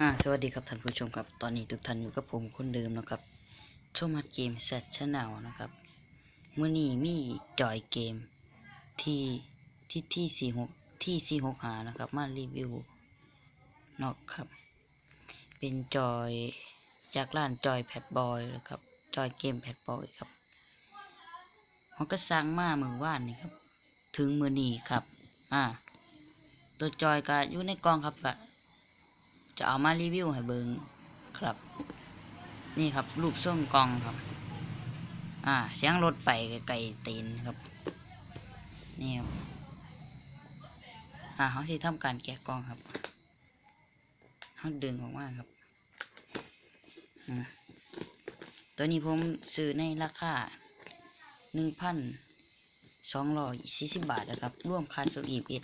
อ่าสวัสดีครับท่านผู้ชมครับ ตอนนี้ทุกท่านอยู่กับผมคนเดิมนะครับชมัดเกมแซดชแนลนะครับเมื่อนี้มีจอยเกมที่ที่ที่สี่หกที่สี่หกหานะครับ มารีวิวเนาะครับ เป็นจอยจากร้านจอยแพดบอยนะครับ จอยเกมแพดบอยครับเขาก็สร้างมาเมื่อวานนี่ครับ ถึงมือนี้ครับ อ่า ตัวจอยก็อยู่ในกล่องครับก็ จะเอามารีวิวให้เบิงครับ นี่ครับรูปส้มกองครับ อ่า เสียงรถไปไกลๆตีนครับ นี่ครับ อ่าเขาสิทำการแกะกองครับเขาดึงออกมาครับตัวนี้ผมซื้อในราคาหนึ่งพันสองร้อยสี่สิบบาทนะครับ ร่วมค่าส่งอีเอส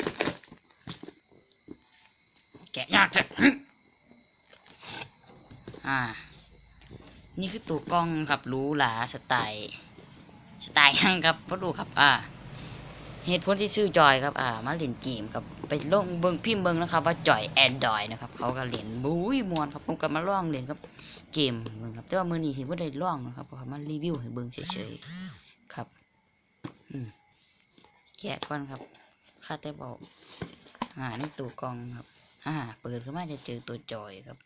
แกะยากจัง อ่า นี่คือตัวกล้องครับรูหราสไตล์สไตล์ยังครับพอดูครับ อ่า เหตุผลที่ซื้อจอยครับ อ่า มาเล่นเกมครับไปลงเบิงพิมพ์เบิงนะครับว่าจอยแอนดรอยนะครับเขาก็เล่นบุ้ยมวนครับผมก็มาล่องเล่นครับ เกมเบิงครับ แต่ว่ามือนี้สิบ่ได้ล่องนะครับเพราะมารีวิวให้เบิงเฉยๆครับ อืมแกะก่อนครับค่าแต่บอกอ่าในตัวกล้องครับอ่าเปิดขึ้นมาจะเจอตัวจอยครับ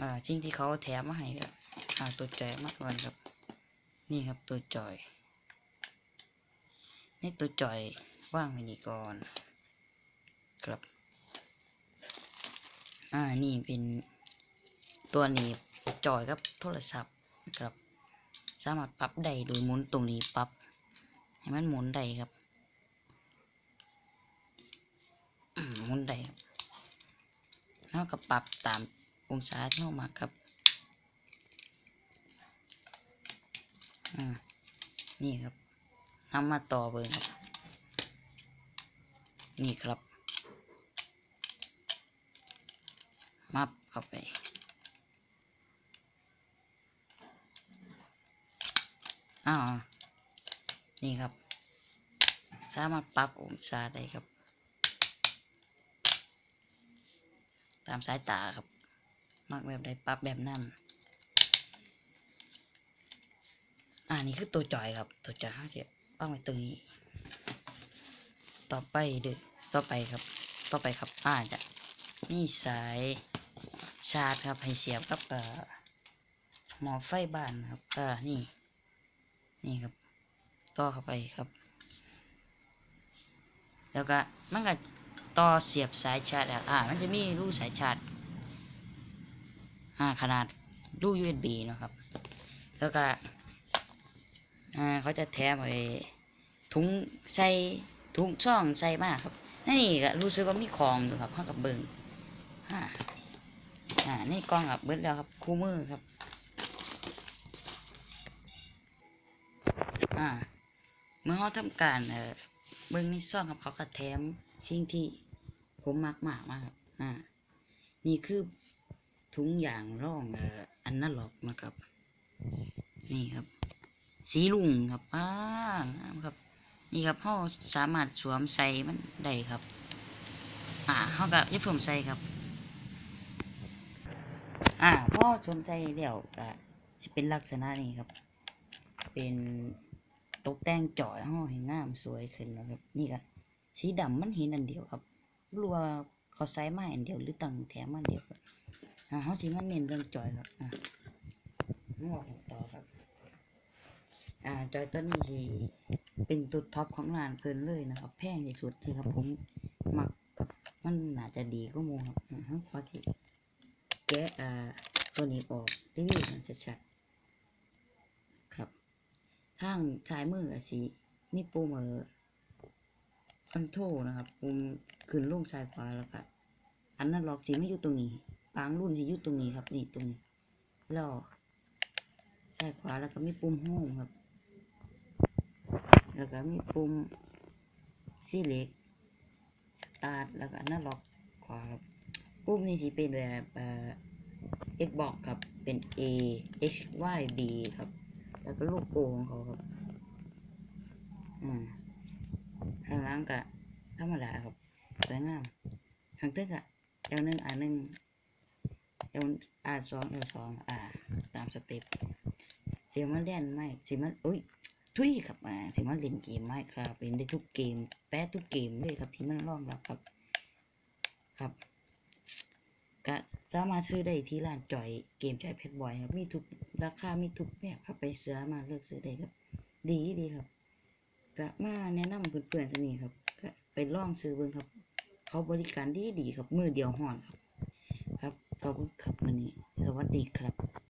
อ่าสิ่งที่เขาแถมมาให้ครับอ่าตัวจอยมากก่อนครับ นี่ครับตัวจอยนี่ตัวจอยว่างไว้นี่ก่อนครับ อ่านี่เป็นตัวหนี้จอยครับโทรศัพท์ครับ สามารถปรับได้โดยหมุนตรงนี้ปรับให้มันหมุนได้ครับหมุนได้ครับแล้วก็ปรับตาม องศาที่เรามาครับอ่านี่ครับนำมาต่อเบอร์ครับ นี่ครับ มับเข้าไป อ้าว นี่ครับ สามารถปรับองศาได้ครับ ตามสายตาครับ มักแบบใดปรับแบบนั้น อ่านี่คือตัวจอยครับ ตัวจอยเขาจะตั้งไว้ตรงนี้ ต่อไปเด้อต่อไปครับ ต่อไปครับอ่าจะมีสายชาร์จครับให้เสียบกับเอ่อหมอไฟบ้านครับอ่านี่ นี่ครับ ต่อเข้าไปครับ แล้วก็มันก็ต่อเสียบสายชาร์จอะอ่า มันจะมีรูสายชาร์จ ขนาดรู USB เนะครับ แล้วก็อ่าเขาจะแถมไอ้ถุงใส่ถุงช่องใส่มากครับนี่ก็รู้สึกว่ามีของอยู่ครับเข้ากับเบิงอ่าอ่านี่กล้องกับเบิดแล้วครับคู่มือครับอ่าเมื่อเขาทำการเออเบิ้งในซ่องครับเขาก็แถมสิ่งที่ผมมักมากมากครับอ่านี่คือ ถุงยางร่องอ่ออันนัล็อกนะครับ นี่ครับ สีลุงครับป้างามครับ นี่ครับเขาสามารถสวมใส่มันได้ครับ อ่าเขาก็จะสวมใส่ครับ อ่าพอสวมใส่เดี๋ยวก็จะเป็นลักษณะนี้ครับ เป็นตกแต่งจ่อยห้อให้งามสวยขึ้นนะครับ นี่ก็สีดำมันเห็นอันเดียวครับรัวาเขาใส่มาอันเดียวหรือตั้งแถมมาอันเดียวครับ อ่าเขาสิมันเน้นเรื่องจอยครับอ่าหัวต่อครับ อ่าจอยตัวนี้สิเป็นตัวท็อปของร้านเพิ่นเลยนะครับ แพงที่สุดที่ครับ ผมมักกับมันน่าจะดีก็มูครับอ่าฮะขอที่แกะอ่าตัวนี้ออกรีวิวมันชัดๆครับทางซ้ายมืออะสิมีปุ่มเออคอนโทรนะครับปุ่มขึ้นลงซ้ายขวาแล้วก็อันนั้นล็อกสิไม่อยู่ตรงนี้ บางรุ่นสิอยู่ตรงนี้ครับ นี่ตรงนี้แล้วซ้ายขวาแล้วก็มีปุ่มโฮมครับ แล้วก็มีปุ่มสีเหล็กสตาร์ทแล้วก็อนาล็อกขวาครับ ปุ่มนี้สิเป็นแบบเอ่อ Xbox ครับ เป็น A X Y B ครับ แล้วก็โลโก้ของเขาครับ อืมข้างล่างก็ธรรมดาครับสวยงามข้างตึกอะเอวหนึ่งอันหนึ่ง L R สอง L สองอ่า ตามสเต็ปเสียมาเล่นไม่สิมาอุ้ยทุยครับอ่าสิมาเล่นเกมไม่ครับเล่นได้ทุกเกม แปะทุกเกมเลยครับที่มันรองรับครับ ครับก็สามารถซื้อได้ที่ร้านจอยเกมจอยเพชรบอยครับ มีทุกราคา มีทุกแบบครับไปซื้อมาเลือกซื้อได้ครับ ดีดีครับก็มาแนะนำเพื่อนๆตัวนี้ครับก็ไปลองซื้อเบิ่งครับ เขาบริการดีดีครับมือเดียวห่อนครับ ขอบคุณครับวันนี้ สวัสดีครับ